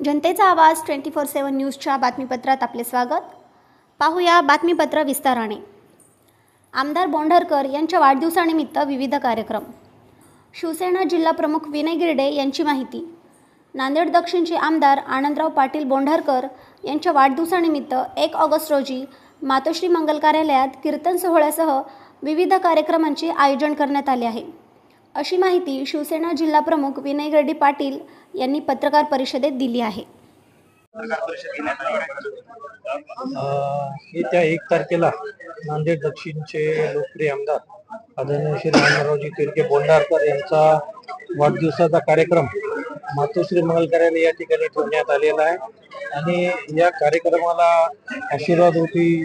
जनतेचा आवाज twenty four सेवन न्यूजच्या बातमीपत्रात आपले स्वागत. पाहूया बातमीपत्र विस्ताराने. आमदार बोंढरकर यांच्या वाढदिवसानिमित्त विविध कार्यक्रम. शिवसेना जिल्हा प्रमुख विनय गिरडे यांची माहिती. नांदेड दक्षिणचे आमदार आनंदराव पाटील बोंढरकर यांच्या वाढदिवसानिमित्त एक ऑगस्ट रोजी मातोश्री मंगल कार्यालयात कीर्तन सोहळ्यासह विविध कार्यक्रमांचे आयोजन करण्यात आले आहे. अशी माहिती शिवसेना जिल्हा प्रमुख विनय गिरडी पाटील यांनी पत्रकार परिषदेत दिली आहे. येत्या एक तारखेला नांदेड दक्षिणचे लोकप्रिय आमदार आदरणीय श्री रामरावजी तिरके बोंडारकर यांचा वाढदिवसाचा कार्यक्रम मातोश्री मंगल कार्यालय या ठिकाणी ठेवण्यात आलेला आहे. आणि या कार्यक्रमाला आशीर्वाद रूपी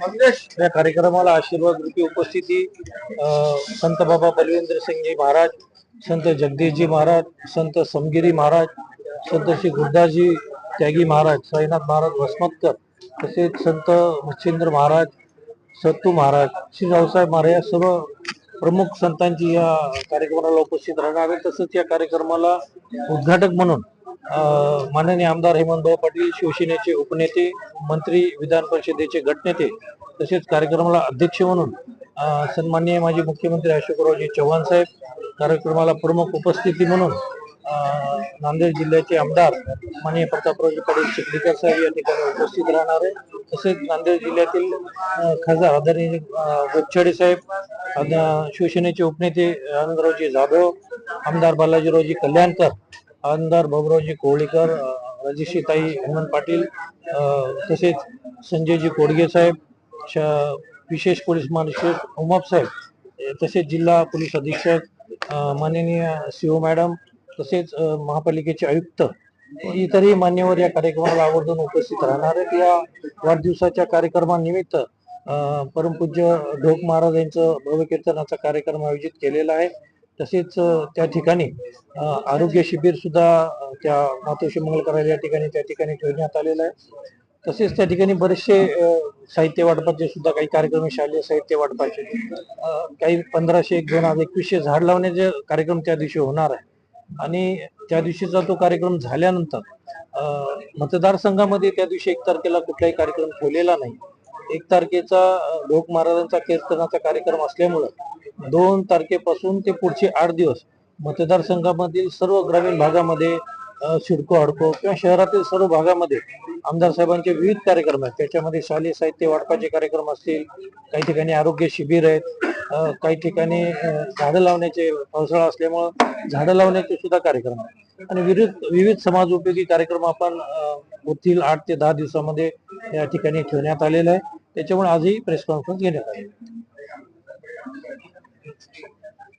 या कार्यक्रमाला आशीर्वाद रूपी उपस्थिती संत बाबा बलवेंद्र सिंगजी महाराज संत जगदीशजी महाराज संत समगिरी महाराज संत श्री गुरुदासजी त्यागी महाराज साईनाथ महाराज वसमतकर तसेच संत मच्छिंद्र महाराज सत्तू महाराज श्री रावसाहेब महाराज या सर्व प्रमुख संतांची या कार्यक्रमाला उपस्थित राहणार आहे. तसंच या कार्यक्रमाला उद्घाटक म्हणून माननीय आमदार हेमंतभाऊ पाटील शिवसेनेचे उपनेते मंत्री विधान परिषदेचे गटनेते तसेच कार्यक्रमाला अध्यक्ष म्हणून सन्माननीय माजी मुख्यमंत्री अशोकरावजी चव्हाण साहेब कार्यक्रमाला प्रमुख उपस्थिती म्हणून नांदेड जिल्ह्याचे आमदार माननीय प्रतापरावजी पाटील चिखलीकर साहेब या ठिकाणी उपस्थित राहणार आहे तसेच नांदेड जिल्ह्यातील खासदार आदरणीय गोपछाडे साहेब शिवसेनेचे उपनेते आनंदरावजी जाधव आमदार बालाजीरावजी कल्याणकर आमदार बाबुरावजी कोवळीकर अं, राजेश्रीताई हेमंत पाटील तसेच संजयजी कोडगे साहेब विशेष पोलीस महानिरीक्षक उमाप साहेब तसेच जिल्हा पोलीस अधीक्षक माननीय सीओ मॅडम तसेच महापालिकेचे आयुक्त इतरही मान्यवर या कार्यक्रमाला आवर्जून उपस्थित राहणार आहेत. या वाढदिवसाच्या कार्यक्रमानिमित्त परमपूज्य ढोक महाराज यांचं भव्य कीर्तनाचा कार्यक्रम आयोजित केलेला आहे. तसेच त्या ठिकाणी आरोग्य शिबिर सुद्धा त्या मातोश्री मंगल या ठिकाणी त्या ठिकाणी ठेवण्यात आलेलं आहे. तसेच त्या ठिकाणी बरेचसे साहित्य वाटपाचे सुद्धा काही कार्यक्रम शालेय साहित्य वाटपाचे काही पंधराशे एक दोन हजार एकवीसशे झाड लावण्याचे कार्यक्रम त्या दिवशी होणार आहे. आणि त्या दिवशीचा तो कार्यक्रम झाल्यानंतर मतदारसंघामध्ये त्या दिवशी एक तारखेला कुठलाही कार्यक्रम ठेवलेला नाही. एक तारखेचा लोक महाराजांचा कीर्तनाचा कार्यक्रम असल्यामुळं दोन तारखेपासून ते पुढचे आठ दिवस मतदारसंघामधील सर्व ग्रामीण भागामध्ये शिडको सिडको हडको किंवा शहरातील सर्व भागामध्ये आमदार साहेबांचे विविध कार्यक्रम आहेत. त्याच्यामध्ये शालेय साहित्य वाटपाचे कार्यक्रम असतील काही ठिकाणी आरोग्य शिबिर आहेत काही ठिकाणी झाडं लावण्याचे पावसाळा असल्यामुळं झाडं लावण्याचे सुद्धा कार्यक्रम आहेत. आणि विविध विविध समाज उपयोगी कार्यक्रम आपण पुढील आठ ते दहा दिवसामध्ये या ठिकाणी ठेवण्यात आलेला आहे. त्याच्यामुळे आजही प्रेस कॉन्फरन्स घेण्यात आली